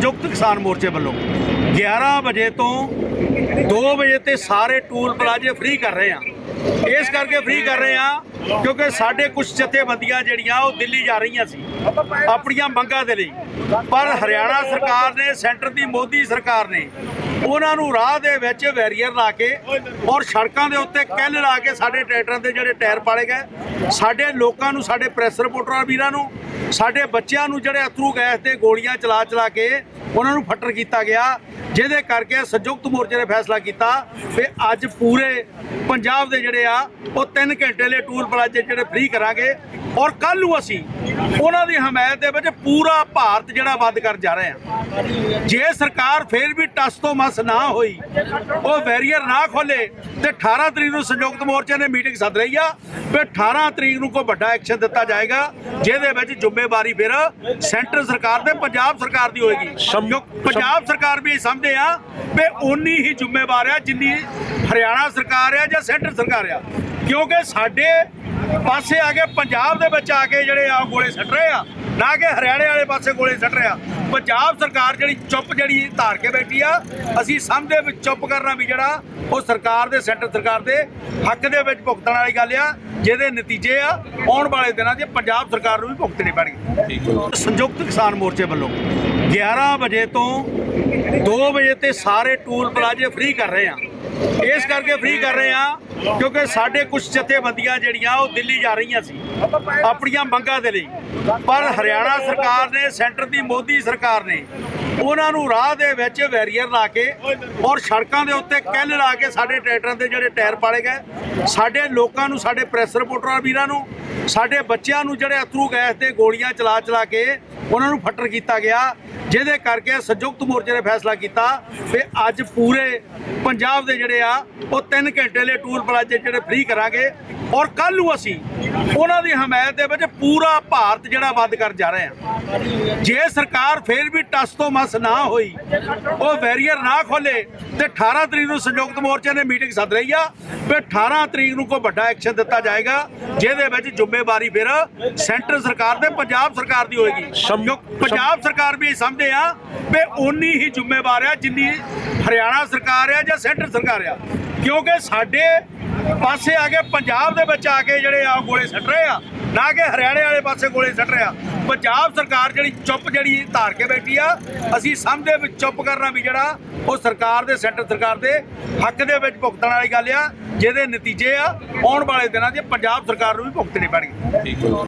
ਸੰਯੁਕਤ ਕਿਸਾਨ ਮੋਰਚੇ ਵੱਲੋਂ 11 ਵਜੇ ਤੋਂ 2 ਵਜੇ ਤੇ ਸਾਰੇ ਟੂਲ ਪਲਾਜ਼ੇ ਫ੍ਰੀ ਕਰ ਰਹੇ ਆ ਇਸ ਕਰਕੇ ਫ੍ਰੀ ਕਰ ਰਹੇ ਆ ਕਿਉਂਕਿ ਸਾਡੇ ਕੁਝ ਜਥੇਬੰਦੀਆਂ ਜਿਹੜੀਆਂ ਉਹ ਦਿੱਲੀ ਜਾ ਰਹੀਆਂ ਸੀ, ਆਪਣੀਆਂ ਮੰਗਾਂ ਦੇ ਲਈ। ਪਰ ਹਰਿਆਣਾ ਸਰਕਾਰ ਨੇ, ਸੈਂਟਰ ਦੀ ਮੋਦੀ ਸਰਕਾਰ ਨੇ ਉਹਨਾਂ ਨੂੰ ਰਾਹ ਦੇ ਵਿੱਚ ਵੈਰੀਅਰ ਲਾ ਕੇ ਔਰ ਸੜਕਾਂ ਦੇ ਉੱਤੇ ਕੱਲ ਲਾ ਕੇ ਸਾਡੇ ਟਰੈਕਟਰਾਂ ਦੇ ਜਿਹੜੇ ਟਾਇਰ ਪਾੜੇ ਗਏ। ਸਾਡੇ ਲੋਕਾਂ ਨੂੰ, ਸਾਡੇ ਪ੍ਰੈਸ ਰਿਪੋਰਟਰਾਂ, ਵੀਰਾਂ ਨੂੰ, ਸਾਡੇ ਬੱਚਿਆਂ ਨੂੰ ਜਿਹੜੇ ਅਥਰੂ ਗੈਸ ਤੇ ਗੋਲੀਆਂ ਚਲਾ ਚਲਾ ਕੇ ਉਹਨਾਂ ਨੂੰ ਫੱਟਰ ਕੀਤਾ ਗਿਆ। ਜਿਹਦੇ ਕਰਕੇ ਸੰਯੁਕਤ ਮੋਰਚੇ ਨੇ ਫੈਸਲਾ ਕੀਤਾ ਕਿ ਅੱਜ ਪੂਰੇ ਪੰਜਾਬ ਦੇ ਜਿਹੜੇ ਆ, ਉਹ 3 ਘੰਟੇ ਲਈ ਟੂਲ ਪਲਾਜ਼ੇ ਜਿਹੜੇ ਫ੍ਰੀ ਕਰਾਂਗੇ। ਔਰ ਕੱਲ ਨੂੰ ਅਸੀਂ ਉਹਨਾਂ ਦੀ ਹਮਾਇਤ ਦੇ ਵਿੱਚ ਪੂਰਾ ਭਾਰਤ ਜਿਹੜਾ ਬੰਦ ਕਰ ਜਾ ਰਹੇ ਆ ਜੇ ਸਰਕਾਰ ਫੇਰ ਵੀ ਟਸ ਤੋਂ ਮਸ ਨਾ ਹੋਈ ਉਹ ਬੈਰੀਅਰ ਨਾ ਖੋਲੇ ਤੇ 18 ਤਰੀਕ ਨੂੰ ਸੰਯੁਕਤ ਮੋਰਚੇ ਨੇ ਮੀਟਿੰਗ ਸੱਦ ਲਈ ਆ ਵੀ 18 ਤਰੀਕ ਨੂੰ ਕੋਈ ਵੱਡਾ ਐਕਸ਼ਨ ਦਿੱਤਾ ਜਾਏਗਾ ਜਿਹਦੇ ਵਿੱਚ ਜ਼ਿੰਮੇਵਾਰੀ ਫਿਰ ਸੈਂਟਰ ਸਰਕਾਰ ਤੇ ਪੰਜਾਬ ਸਰਕਾਰ ਦੀ ਹੋਏਗੀ। ਕਿਉਂਕਿ ਪੰਜਾਬ ਸਰਕਾਰ ਵੀ ਇਹ ਸਮਝਦੇ ਆ ਵੀ ਉਨੀ ਹੀ ਜ਼ਿੰਮੇਵਾਰ ਆ ਜਿੰਨੀ ਹਰਿਆਣਾ ਸਰਕਾਰ ਆ ਜਾਂ ਸੈਂਟਰ ਸਰਕਾਰ ਆ ਕਿਉਂਕਿ ਸਾਡੇ ਪਾਸੇ ਆ ਕੇ ਪੰਜਾਬ ਦੇ ਵਿੱਚ ਆ ਕੇ ਜਿਹੜੇ ਆ ਗੋਲੇ ਸੱਟ ਰਹੇ ਆ। ਨਾ ਕਿ ਹਰਿਆਣੇ ਵਾਲੇ ਪਾਸੇ ਗੋਲੇ ਸੱਟ ਰਹੇ ਆ। ਪੰਜਾਬ ਸਰਕਾਰ ਜਿਹੜੀ ਚੁੱਪ ਜਿਹੜੀ ਧਾਰ ਕੇ ਬੈਠੀ ਆ ਅਸੀਂ ਸਮਝਦੇ ਵੀ ਚੁੱਪ ਕਰਨਾ ਵੀ ਜਿਹੜਾ ਉਹ ਸਰਕਾਰ ਦੇ ਸੈਂਟਰ ਸਰਕਾਰ ਦੇ ਹੱਕ ਦੇ ਵਿੱਚ ਭੁਗਤਣ ਵਾਲੀ ਗੱਲ ਆ ਜਿਹਦੇ ਨਤੀਜੇ ਆ ਆਉਣ ਵਾਲੇ ਦਿਨਾਂ 'ਚ ਪੰਜਾਬ ਸਰਕਾਰ ਨੂੰ ਵੀ ਭੁਗਤਣੇ ਪੈਣਗੇ ਸੰਯੁਕਤ ਕਿਸਾਨ ਮੋਰਚੇ ਵੱਲੋਂ 11 ਵਜੇ ਤੋਂ 2 ਵਜੇ ਤੇ ਸਾਰੇ ਟੂਲ ਪਲਾਜ਼ੇ ਫ੍ਰੀ ਕਰ ਰਹੇ ਆ। ਇਸ ਕਰਕੇ ਫ੍ਰੀ ਕਰ ਰਹੇ ਆ ਕਿਉਂਕਿ ਸਾਡੇ ਕੁਝ ਜਥੇਬੰਦੀਆਂ ਜਿਹੜੀਆਂ, ਉਹ ਦਿੱਲੀ ਜਾ ਰਹੀਆਂ ਸੀ, ਆਪਣੀਆਂ ਮੰਗਾਂ ਦੇ ਲਈ। ਪਰ ਹਰਿਆਣਾ ਸਰਕਾਰ ਨੇ, ਸੈਂਟਰ ਦੀ ਮੋਦੀ ਸਰਕਾਰ ਨੇ, ਉਹਨਾਂ ਨੂੰ ਰਾਹ ਦੇ ਵਿੱਚ ਵੈਰੀਅਰ ਲਾ ਕੇ ਔਰ ਸੜਕਾਂ ਦੇ ਉੱਤੇ ਕੈਨ ਲਾ ਕੇ ਸਾਡੇ ਟਰੈਕਟਰਾਂ ਦੇ ਜਿਹੜੇ ਟਾਇਰ ਪਾੜੇ ਗਏ। ਸਾਡੇ ਲੋਕਾਂ ਨੂੰ, ਸਾਡੇ ਪ੍ਰੈਸ ਰਿਪੋਰਟਰਾਂ ਵੀਰਾਂ ਨੂੰ, ਸਾਡੇ ਬੱਚਿਆਂ ਨੂੰ ਜਿਹੜੇ ਅਥਰੂ ਗੈਸ ਤੇ ਗੋਲੀਆਂ ਚਲਾ ਚਲਾ ਕੇ ਉਹਨਾਂ ਨੂੰ ਫੱਟਰ ਕੀਤਾ ਗਿਆ, ਜਿਹਦੇ ਕਰਕੇ ਸੰਯੁਕਤ ਮੋਰਚੇ ਨੇ ਫੈਸਲਾ ਕੀਤਾ ਕਿ ਅੱਜ ਪੂਰੇ ਪੰਜਾਬ ਦੇ ਜਿਹੜੇ ਆ, ਉਹ 3 ਘੰਟੇ ਲਈ ਟੂਲ ਪਲਾਜ਼ੇ ਜਿਹੜੇ ਫ੍ਰੀ ਕਰਾਂਗੇ। ਔਰ ਕੱਲ ਨੂੰ ਅਸੀਂ ਉਹਨਾਂ ਦੀ ਹਮਾਇਤ ਦੇ ਵਿੱਚ ਪੂਰਾ ਭਾਰਤ ਜਿਹੜਾ ਬੰਦ ਕਰ ਜਾ ਰਹੇ ਆ ਜੇ ਸਰਕਾਰ ਫੇਰ ਵੀ ਟਸ ਤੋਂ ਮਸ ਨਾ ਹੋਈ ਉਹ ਬੈਰੀਅਰ ਨਾ ਖੋਲੇ ਤੇ 18 ਤਰੀਕ ਨੂੰ ਸੰਯੁਕਤ ਮੋਰਚੇ ਨੇ ਮੀਟਿੰਗ ਸੱਦ ਲਈ ਆ ਵੀ 18 ਤਰੀਕ ਨੂੰ ਕੋਈ ਵੱਡਾ ਐਕਸ਼ਨ ਦਿੱਤਾ ਜਾਏਗਾ ਜਿਹਦੇ ਵਿੱਚ ਜ਼ਿੰਮੇਵਾਰੀ ਫਿਰ ਸੈਂਟਰ ਸਰਕਾਰ ਤੇ ਪੰਜਾਬ ਸਰਕਾਰ ਦੀ ਹੋਏਗੀ। ਪੰਜਾਬ ਸਰਕਾਰ ਵੀ ਸਮਝਦੇ ਆ ਵੀ ਉਨੀ ਹੀ ਜ਼ਿੰਮੇਵਾਰ ਆ ਜਿੰਨੀ ਹਰਿਆਣਾ ਸਰਕਾਰ ਆ ਜਾਂ ਸੈਂਟਰ ਸਰਕਾਰ ਆ ਕਿਉਂਕਿ ਸਾਡੇ ਪਾਸੇ ਆ ਕੇ ਪੰਜਾਬ ਦੇ ਵਿੱਚ ਆ ਕੇ ਜਿਹੜੇ ਆ ਗੋਲੇ ਸੱਟ ਰਹੇ ਆ। ਨਾ ਕਿ ਹਰਿਆਣੇ ਵਾਲੇ ਪਾਸੇ ਗੋਲੇ ਸੱਟ ਰਹੇ ਆ। ਪੰਜਾਬ ਸਰਕਾਰ ਜਿਹੜੀ ਚੁੱਪ ਜਿਹੜੀ ਧਾਰ ਕੇ ਬੈਠੀ ਆ, ਅਸੀਂ ਸਮਝਦੇ ਵੀ ਚੁੱਪ ਕਰਨਾ ਵੀ ਜਿਹੜਾ, ਉਹ ਸਰਕਾਰ ਦੇ, ਸੈਂਟਰ ਸਰਕਾਰ ਦੇ ਹੱਕ ਦੇ ਵਿੱਚ ਭੁਗਤਣ ਵਾਲੀ ਗੱਲ ਆ, ਜਿਹਦੇ ਨਤੀਜੇ ਆ, ਆਉਣ ਵਾਲੇ ਦਿਨਾਂ 'ਚ ਪੰਜਾਬ ਸਰਕਾਰ ਨੂੰ ਵੀ ਭੁਗਤਣੇ ਪੈਣਗੇ